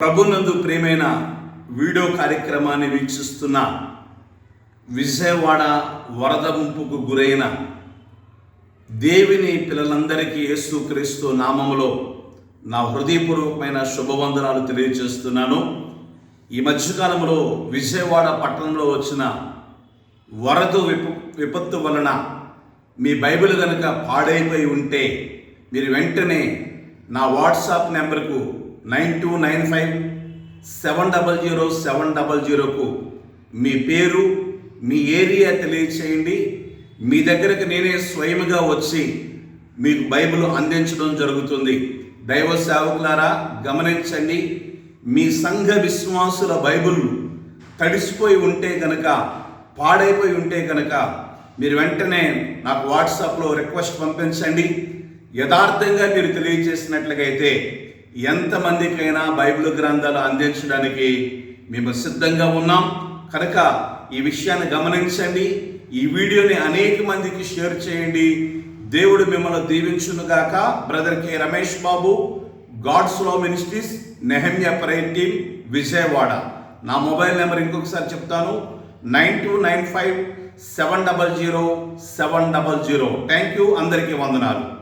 ప్రభునందు ప్రియమైన వీడియో కార్యక్రమాన్ని వీక్షిస్తున్న విజయవాడ వరద ముంపుకు గురైన దేవిని పిల్లలందరికీ యేసుక్రీస్తు నామములో నా హృదయపూర్వకమైన శుభవందనాలు తెలియజేస్తున్నాను. ఈ మధ్యకాలంలో విజయవాడ పట్టణంలో వచ్చిన వరద విప విపత్తు వలన మీ బైబిల్ కనుక పాడైపోయి ఉంటే మీరు వెంటనే నా వాట్సాప్ నెంబర్కు nine two nine five seven double zero seven double జీరోకు మీ పేరు మీ ఏరియా తెలియచేయండి. మీ దగ్గరకు నేనే స్వయముగా వచ్చి మీకు బైబిల్ అందించడం జరుగుతుంది. దైవ సేవకులారా గమనించండి మీ సంఘ విశ్వాసుల బైబిల్ తడిసిపోయి ఉంటే కనుక పాడైపోయి ఉంటే కనుక మీరు వెంటనే నాకు వాట్సాప్లో రిక్వెస్ట్ పంపించండి. యథార్థంగా మీరు తెలియజేసినట్లయితే ఎంతమందికైనా బైబిల్ గ్రంథాలు అందించడానికి మేము సిద్ధంగా ఉన్నాం. కనుక ఈ విషయాన్ని గమనించండి. ఈ వీడియోని అనేక మందికి షేర్ చేయండి. దేవుడు మిమ్మల్ని దీవించునుగాక. Brother K Ramesh Babu గాడ్స్లో ministries Nehemiah prayer team Vijayawada. నా మొబైల్ నెంబర్ ఇంకొకసారి చెప్తాను. Nine two nine five seven double zero seven double zero. Thank you అందరికీ వందనాలు.